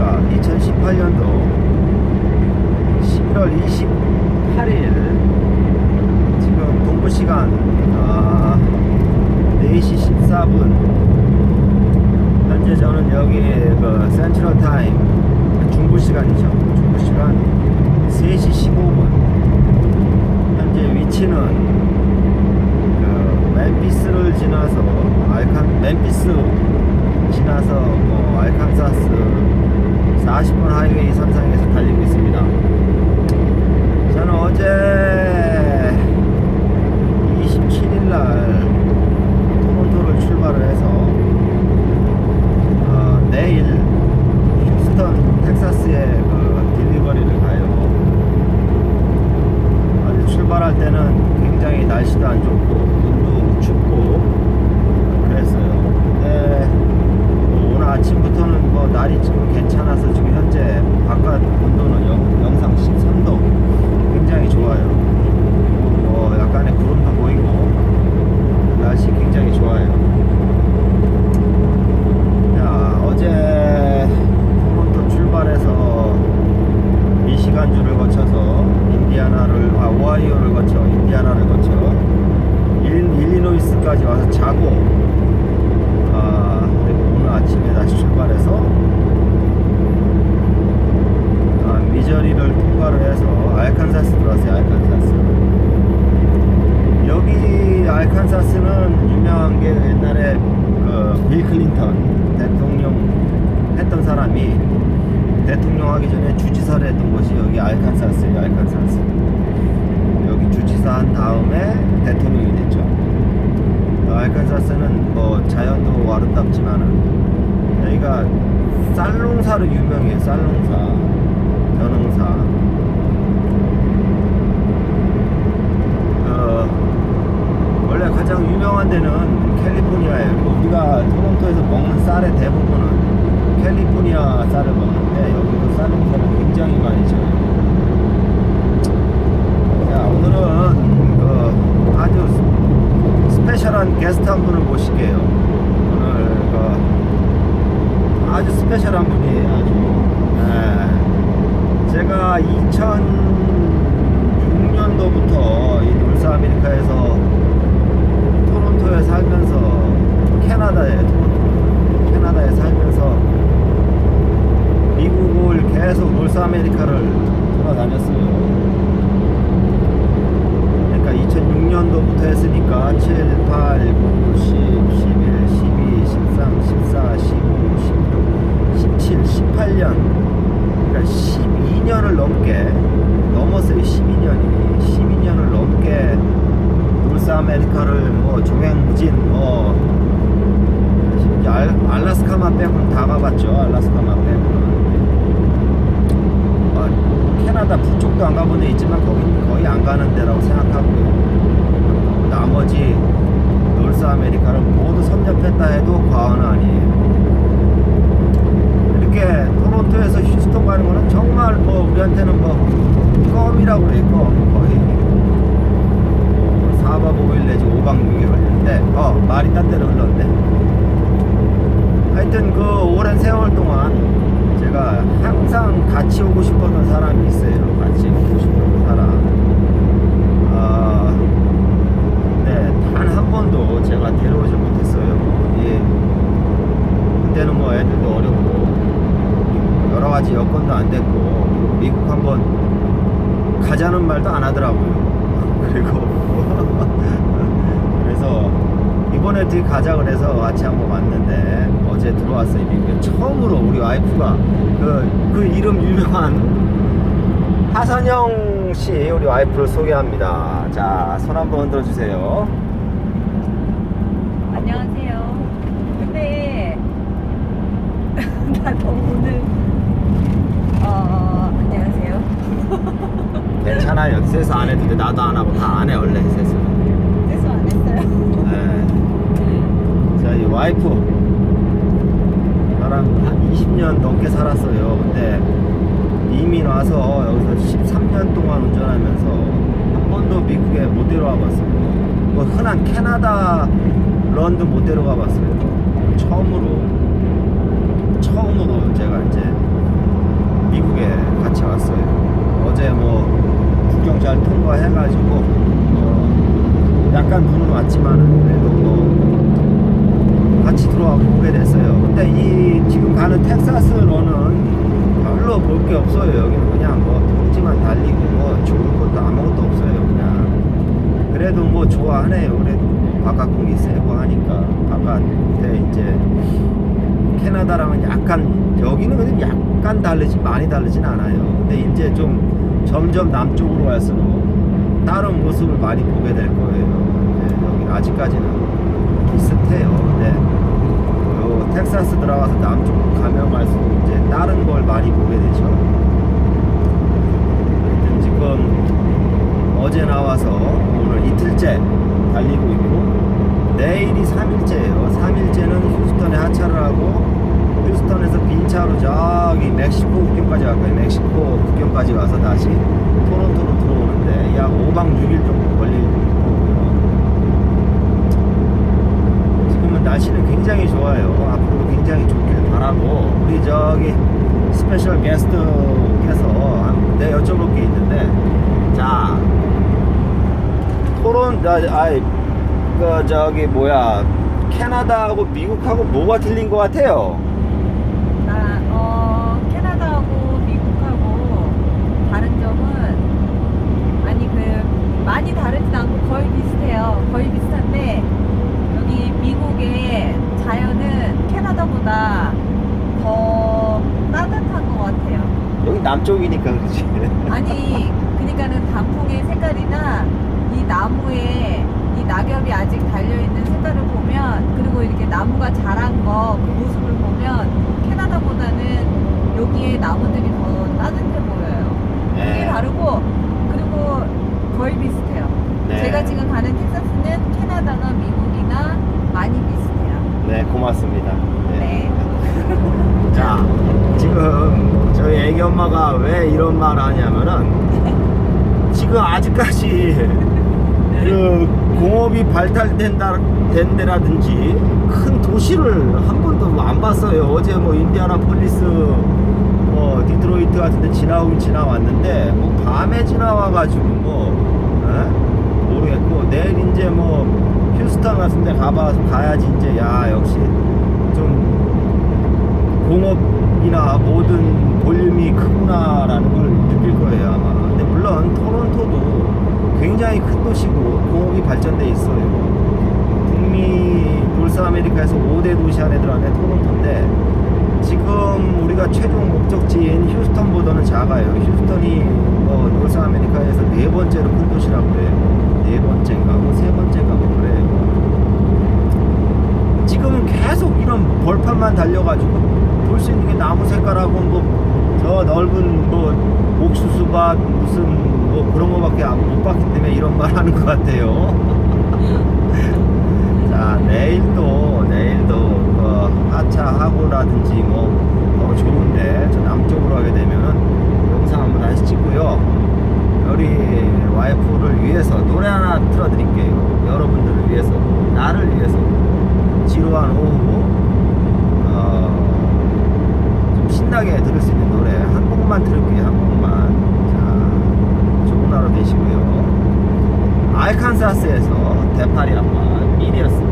안녕하십니까 2018년도 11월 28일 지금 동부 시간 아, 4시 14분. 현재 저는 여기 그 센트럴 타임 중부 시간이죠. 중부 시간 3시 15분. 현재 위치는 그 멤피스를 지나서 알칸 멤피스 지나서 뭐 알칸사스 40분 하 이웨이 선상에서 달리고 있습니다. 저는 어제 27일 날 토론토를 출발을 해서 어, 내일 휴스턴 텍사스에 그 딜리버리를 가요. 어제 출발할 때는 굉장히 날씨도 안 좋고 눈도 춥고 그랬어요. 근데 뭐 오늘 아침부터는 뭐 날이 지금 괜찮아서 바깥 온도는 영, 영상 13도 굉장히 좋아요. 뭐 약간의 구름도 보이고 날씨 굉장히 좋아요. 자 어제 토론토 출발해서 미시간주를 거쳐서 인디아나를 아 오하이오를 거쳐 인디아나를 거쳐 일, 일리노이스까지 와서 자고 아 그리고 오늘 아침에 다시 출발해서 아, 미저리를 통과를 해서 알칸사스 들어왔어요 알칸사스. 여기 알칸사스는 유명한 게 옛날에 그빌 클린턴 대통령 했던 사람이 대통령 하기 전에 주지사를 했던 곳이 여기 알칸사스예요 알칸사스. 여기 주지사 한 다음에 대통령이 됐죠. 어, 알칸사스는 뭐 자연도 아름답지만은 여기가 쌀농사로 유명해요 쌀농사 어, 원래 가장 유명한 데는 캘리포니아예요 그리고 우리가 토론토에서 먹는 쌀의 대부분은 캘리포니아 쌀을 먹는데 여기도 쌀 농사를 굉장히 많이 지어요 자 오늘은 그 아주 스- 스페셜한 게스트 한 분을 모실게요 오늘 그 아주 스페셜한 분이에요 아주 네. 제가 2006년도부터 이 놀사 아메리카에서 토론토에 살면서 캐나다에 토론토 캐나다에 살면서 미국을 계속 놀사 아메리카를 돌아다녔어요. 그러니까 2006년도부터 했으니까 7, 8, 9, 10, 11, 12, 13, 14, 15, 16, 17, 18년 그러니까 12년을 넘게 넘었어요 12년이 12년을 넘게 놀스 아메리카를 뭐 종횡무진 뭐 알, 알라스카만 빼고는 다 가봤죠 알라스카만 빼고는. 어, 캐나다 북쪽도 안 가본 데 있지만 거긴 거의 안 가는 데라고 생각하고요 나머지 놀스 아메리카를 모두 섭렵했다 해도 과언은 아니에요 이렇게 토론토에서 휴스턴 가는 거는 정말 뭐 우리한테는 뭐 껌이라고 그래 껌 거의 4박 5일 내지 5박 6일 걸리는데 어 말이 딴 데로 흘렀네 하여튼 그 오랜 세월 동안 제가 항상 같이 오고 싶었던 사람이 있어요 같이 오고 싶었던 사람 아 근데 단한 번도 제가 데려오지 못했어요 예. 그때는 뭐 애들도 어렵고 여러 가지 여건도 안 됐고 미국 한번 가자는 말도 안 하더라고요. 그리고 그래서 어떻게 가자 그래서 같이 한번 왔는데 어제 들어왔어요 미국에 처음으로 우리 와이프가 그, 그 이름 유명한 하선영 씨 우리 와이프를 소개합니다. 자 손 한번 흔들어 주세요. 안녕하세요. 근데 나도 오늘 어 안녕하세요. 괜찮아요. 세수 안 해도 돼. 나도 안 하고 다 안 해 원래. 세수 안 했어요. 네. 자, 이 와이프. 나랑 한 20년 넘게 살았어요. 근데 이민 와서 여기서 13년 동안 운전하면서 한 번도 미국에 못 데려와 봤어요. 뭐 흔한 캐나다 런던 못 데려가 봤어요. 처음으로 처음으로 제가 이제 미국에 같이 왔어요. 어제 뭐 국경 잘 통과해가지고 어, 약간 눈은 왔지만은 그래도 뭐 같이 들어와 보게 됐어요. 근데 이 지금 가는 텍사스로는 별로 볼 게 없어요. 여기는 그냥 뭐 평지만 달리고 뭐 좋을 것도 아무것도 없어요. 그냥 그래도 뭐 좋아하네요. 그래도 바깥 공기 세고 하니까 바깥에 이제 캐나다랑은 약간 여기는 그냥 약간 다르지 많이 다르진 않아요. 근데 이제 좀 점점 남쪽으로 갈수록 다른 모습을 많이 보게 될 거예요. 네, 여기 아직까지는 비슷해요. 요 텍사스 들어가서 남쪽 가면 갈수록 이제 다른 걸 많이 보게 되죠. 하여튼 지금 어제 나와서 오늘 이틀째 달리고 있고 내일이 3일째예요. 3일째는 휴스턴에 하차를 하고 휴스턴에서 빈차로 저기 멕시코 국경까지 갈 거예요. 멕시코 국경까지 가서 다시 토론토로 들어오는데 약 5박 6일 정도 걸릴 거고요. 지금은 날씨는 굉장히 좋아요. 앞으로 굉장히 좋길 바라고 우리 저기 스페셜 게스트께서 내 여쭤볼 게 있는데 자 토론 아, 아이 그 저기 뭐야 캐나다하고 미국하고 뭐가 틀린 것 같아요? 나, 어, 캐나다하고 미국하고 다른 점은, 아니, 그, 많이 다르진 않고 거의 비슷해요. 거의 비슷한데, 여기 미국의 자연은 캐나다보다 더 따뜻한 것 같아요. 여기 남쪽이니까 그렇지. 아니, 그러니까는 단풍의 색깔이나 이 나무에 이 낙엽이 아직 달려있는 색깔을 보면, 그리고 이렇게 나무가 자란 거, 그 모습을 보면, 캐나다보다는 여기에 나무들이 더 따뜻해 보여요. 네. 되게 다르고, 그리고 거의 비슷해요. 네. 제가 지금 가는 텍사스는 캐나다나 미국이나 많이 비슷해요. 네 고맙습니다. 네. 애기 엄마가 왜 이런 말 하냐면은 지금 아직까지 그 공업이 발달된다 된 데라든지 큰 도시를 한 번도 안 봤어요. 어제 뭐 인디아나 폴리스 뭐 디트로이트 같은 데 지나오긴 지나왔는데 뭐 밤에 지나와 가지고 뭐 에? 모르겠고 내일 이제 뭐 휴스턴 같은 데 가봐 가야지 이제 야 역시 좀 공업이나 모든 볼륨이 크구나라는 걸 느낄 거예요 아마. 근데 물론 토론토도 굉장히 큰 도시고 공업이 발전돼 있어요. 북미 돌사 아메리카에서 5대 도시 안에 들어가는 토론토인데 지금 우리가 최종 목적지인 휴스턴보다는 작아요. 휴스턴이 뭐 노스 아메리카에서 네 번째로 큰 도시라고 그래요. 네 번째인가 뭐세 번째인가 뭐 그래요. 지금은 계속 이런 벌판만 달려가지고 볼 수 있는 게 나무 색깔하고 뭐 저 넓은 뭐 옥수수밭 무슨 뭐 그런 거밖에 안- 못 봤기 때문에 이런 말 하는 것 같아요. 자 내일도 내일도 그 하차하고라든지 뭐더 좋은데 저 남쪽으로 가게 되면은 영상 한번 다시 찍고요. 우리 와이프를 위해서 노래 하나 틀어드릴게요. 여러분들을 위해서 나를 위해서 지루한 오후 어, 좀 신나게 들을 수 있는 노래 한 곡만 들을게요 한 곡만. 자 좋은 하루 되시고요. 알칸사스에서 대파리 아빠 미디어스